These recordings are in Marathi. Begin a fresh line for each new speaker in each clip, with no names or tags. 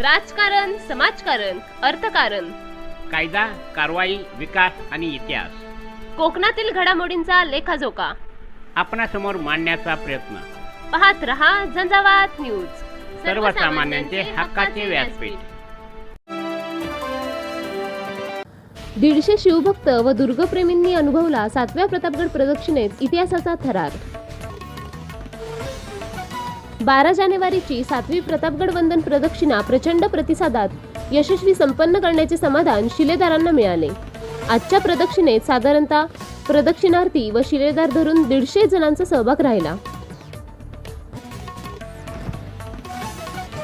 राजकारण समाजकारण अर्थकारण.
कायदा कारवाई विकास आणि इतिहास.
कोकणातील घडामोडींचा लेखाजोखा.
आपणासमोर मांडण्याचा प्रयत्न.
पाहत रहा झंझावात न्यूज.
सर्वसामान्यांचे हक्काचे व्यासपीठ.
दीडशे शिवभक्त व दुर्गप्रेमींनी अनुभवला सातव्या प्रतापगड प्रदक्षिणेत इतिहासाचा थरार. बारा जानेवारीची सातवी प्रतापगड वंदन प्रदक्षिणा प्रचंड प्रतिसादात यशस्वी संपन्न करण्याचे समाधान शिलेदारांना मिळाले. आजच्या प्रदक्षिणेत साधारणतः प्रदक्षिणार्थी व शिलेदार धरून दीडशे जणांचा सहभाग राहिला.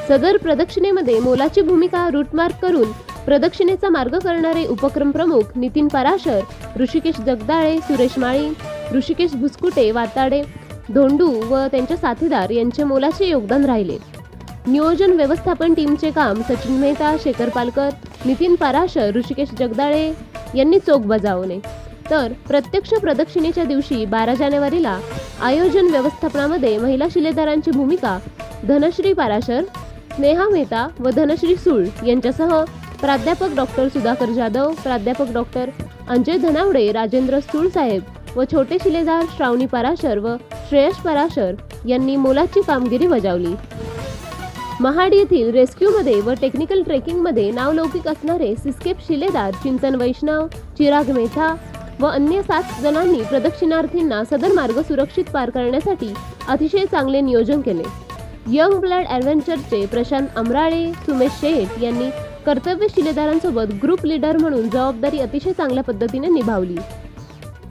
सदर प्रदक्षिणेमध्ये मोलाची भूमिका रूटमार्क करून प्रदक्षिणेचा मार्ग करणारे उपक्रम प्रमुख नितीन पराशर ऋषिकेश जगदाळे सुरेश माळी ऋषिकेश भुसकुटे वाताडे धोंडू व त्यांच्या साथीदार यांचे मोलाचे योगदान राहिले. नियोजन व्यवस्थापन टीमचे काम सचिन मेहता शेखर पालकर नितीन पराशर ऋषिकेश जगदाळे यांनी चोख बजावले तर प्रत्यक्ष प्रदक्षिणेच्या दिवशी बारा जानेवारीला आयोजन व्यवस्थापनामध्ये महिला शिलेदारांची भूमिका धनश्री पाराशर स्नेहा मेहता व धनश्री सुळ यांच्यासह प्राध्यापक डॉक्टर सुधाकर जाधव प्राध्यापक डॉक्टर अंजय धनावडे राजेंद्र सुळ साहेब व छोटे शिलेदार श्रावणी पराशर व श्रेयश पराशर यांनी मोलाची कामगिरी बजावली. महाड येथील रेस्क्यूमध्ये व टेक्निकल ट्रेकिंगमध्ये नावलौकिक असणारे सिस्केप शिलेदार चिंतन वैष्णव चिराग मेहता व अन्य सात जणांनी प्रदक्षिणार्थींना सदर मार्ग सुरक्षित पार करण्यासाठी अतिशय चांगले नियोजन केले. यंग ब्लड ॲडव्हेंचरचे प्रशांत अमराळे सुमेश शेठ यांनी कर्तव्य शिलेदारांसोबत ग्रुप लीडर म्हणून जबाबदारी अतिशय चांगल्या पद्धतीने निभावली.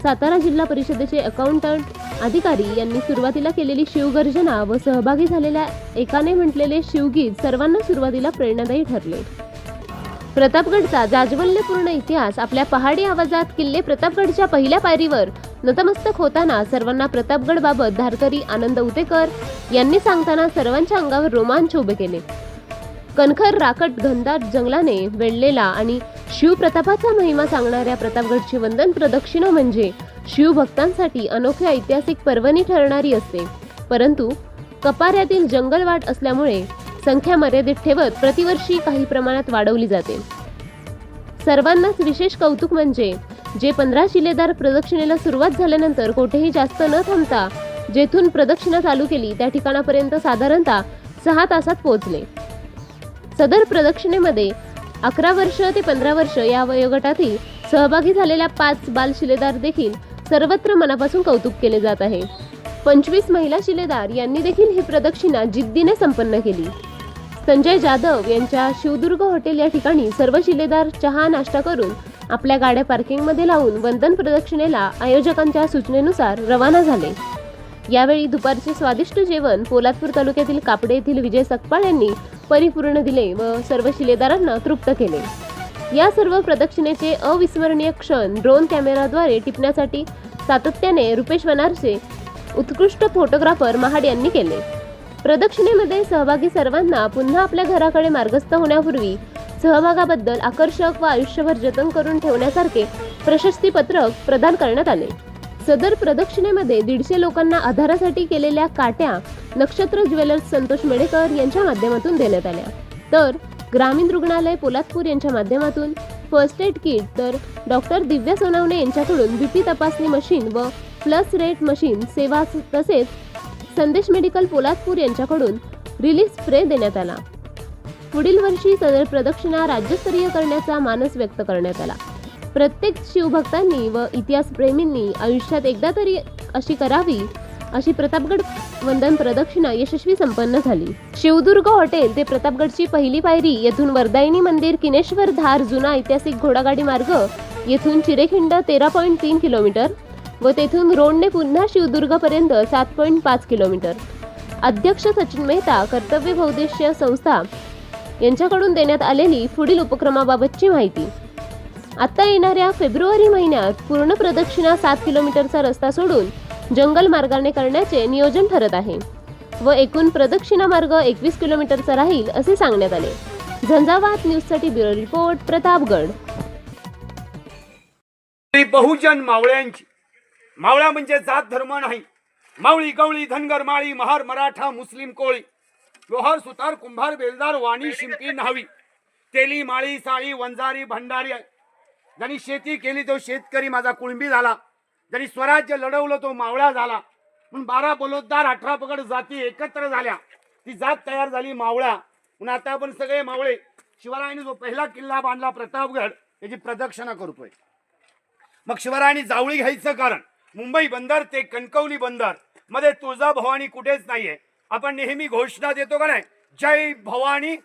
सातारा जिल्हा परिषदेचे अकाउंटंट अधिकारी यांनी सुरुवातीला केलेली शिवगर्जना व सहभागी झालेल्या एकाने म्हटलेले शिवगीत सर्वांना सुरुवातीला प्रेरणादायी ठरले. प्रतापगडचा जाज्वल्यपूर्ण इतिहास आपल्या पहाडी आवाजात किल्ले प्रतापगडच्या पहिल्या पायरीवर नतमस्तक होताना सर्वांना प्रतापगड बाबत धारकरी आनंद उतेकर यांनी सांगताना सर्वांच्या अंगावर रोमांच उभे केले. कणखर राकट घनदाट जंगलाने वेढलेला आणि शिवप्रतापाचा महिमा सांगणाऱ्या प्रतापगडची वंदन प्रदक्षिणा म्हणजे शिवभक्तांसाठी अनोख्या ऐतिहासिक पर्वणी ठरणारी असते. परंतु कपाऱ्यातील जंगलवाट असल्यामुळे संख्या मर्यादित ठेवत प्रतिवर्षी काही प्रमाणात वाढवली जाते. सर्वांनाच विशेष कौतुक म्हणजे जे पंधरा शिलेदार प्रदक्षिणेला सुरुवात झाल्यानंतर कोठेही जास्त न थांबता जेथून प्रदक्षिणा चालू केली त्या ठिकाणापर्यंत साधारणतः सहा तासात पोहोचले. सदर प्रदक्षिणेमध्ये अकरा वर्ष ते पंधरा वर्ष या वयोगटातील सहभागी झालेल्या पाच बाल शिलेदार देखील सर्वत्र मनापासून कौतुक केले जात आहे. पंचवीस महिला शिलेदार यांनी देखील ही प्रदक्षिणा जिद्दीने संपन्न केली. संजय जाधव यांच्या शिवदुर्ग हॉटेल या ठिकाणी सर्व शिलेदार चहा नाश्ता करून आपल्या गाड्या पार्किंगमध्ये लावून वंदन प्रदक्षिणेला आयोजकांच्या सूचनेनुसार रवाना झाले. यावेळी दुपारचे स्वादिष्ट जेवण पोलादपूर तालुक्यातील कापडे येथील विजय सकपाळ यांनी परिपूर्ण दिले व सर्व शिलेदारांना तृप्त केले. या सर्व प्रदक्षिणेचे अविस्मरणीय क्षण ड्रोन कॅमेराद्वारे टिपण्यासाठी सातत्याने रुपेश वनारचे उत्कृष्ट फोटोग्राफर महाड यांनी केले. प्रदक्षिणेमध्ये सहभागी सर्वांना पुन्हा आपल्या घराकडे मार्गस्थ होण्यापूर्वी सहभागाबद्दल आकर्षक व आयुष्यभर जतन करून ठेवण्यासारखे प्रशस्तीपत्रक प्रदान करण्यात आले. सदर प्रदक्षिणेमध्ये दीडशे लोकांना आधारासाठी केलेल्या काट्या नक्षत्र ज्वेलर्स संतोष मेडेकर यांच्या माध्यमातून देण्यात आल्या. तर ग्रामीण रुग्णालय पोलादपूर यांच्या माध्यमातून फर्स्ट एड किट तर डॉक्टर दिव्या सोनावणे यांच्याकडून बीपी तपासणी मशीन व प्लस रेट मशीन सेवा तसेच संदेश मेडिकल पोलादपूर यांच्याकडून रिलीफ स्प्रे देण्यात आला. पुढील वर्षी सदर प्रदक्षिणा राज्यस्तरीय करण्याचा मानस व्यक्त करण्यात आला. प्रत्येक शिवभक्तांनी व इतिहासप्रेमींनी आयुष्यात एकदा तरी अशी करावी अशी प्रतापगड वंदन प्रदक्षिणा यशस्वी संपन्न झाली. शिवदुर्ग हॉटेल ते प्रतापगडची पहिली पायरी येथून वरदायिनी मंदिर किनेश्वर धार जुना ऐतिहासिक घोडागाडी मार्ग येथून चिरेखिंड तेरा पॉईंट तीन किलोमीटर व तेथून रोडने पुन्हा शिवदुर्गपर्यंत सात पॉईंट पाच किलोमीटर. अध्यक्ष सचिन मेहता कर्तव्य बहुद्देशीय संस्था यांच्याकडून देण्यात आलेली पुढील उपक्रमाबाबतची माहिती. आता येणाऱ्या फेब्रुवारी महिन्यात पूर्ण प्रदक्षिणा सात किलोमीटरचा रस्ता सोडून जंगल मार्गाने करण्याचे नियोजन ठरत आहे व एकूण प्रदक्षिणा मार्ग एकवीस किलोमीटरचा राहील असे सांगण्यात आले. झंझावात न्यूजसाठी ब्युरो रिपोर्ट प्रतापगड.
बहुजन मावळ्यांची. मावळा म्हणजे जात धर्म नाही. मावळी गवळी धनगर माळी महार मराठा मुस्लिम कोळी. लोहार सुतार कुंभार बेलदार वाणी शिंपी न्हावी. तेली माळी साळी वंजारी भंडारी ज्यांनी शेती केली तो शेतकरी माझा कुळंबी झाला. ज्यांनी स्वराज्य लढवलं तो मावळा झाला. म्हणून बारा बलोद्दार अठरा पकड जाती एकत्र झाल्या. ती जात तयार झाली मावळा. म्हणून आता आपण सगळे मावळे. शिवरायांनी जो पहिला किल्ला बांधला प्रतापगड याची प्रदक्षिणा करतोय. मग शिवरायांनी जावळी घ्यायचं कारण मुंबई बंदर ते कणकवली बंदर. मध्ये तुळजा भवानी कुठेच नाहीये. आपण नेहमी घोषणा देतो का नाही? जय भवानी.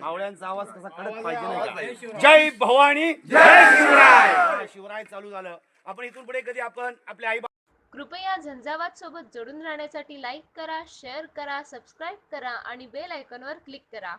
मावळ्यांचा आवाज कसा कडक पाहिजे नाही का? जय भवानी जय शिवराय. शिवराय चालू झालं. आपण इथून पुढे कधी आपण आपल्या आई
कृपया झंझावात सोबत जोडून राहण्यासाठी लाईक करा शेअर करा सबस्क्राईब करा आणि बेल आयकॉनवर क्लिक करा.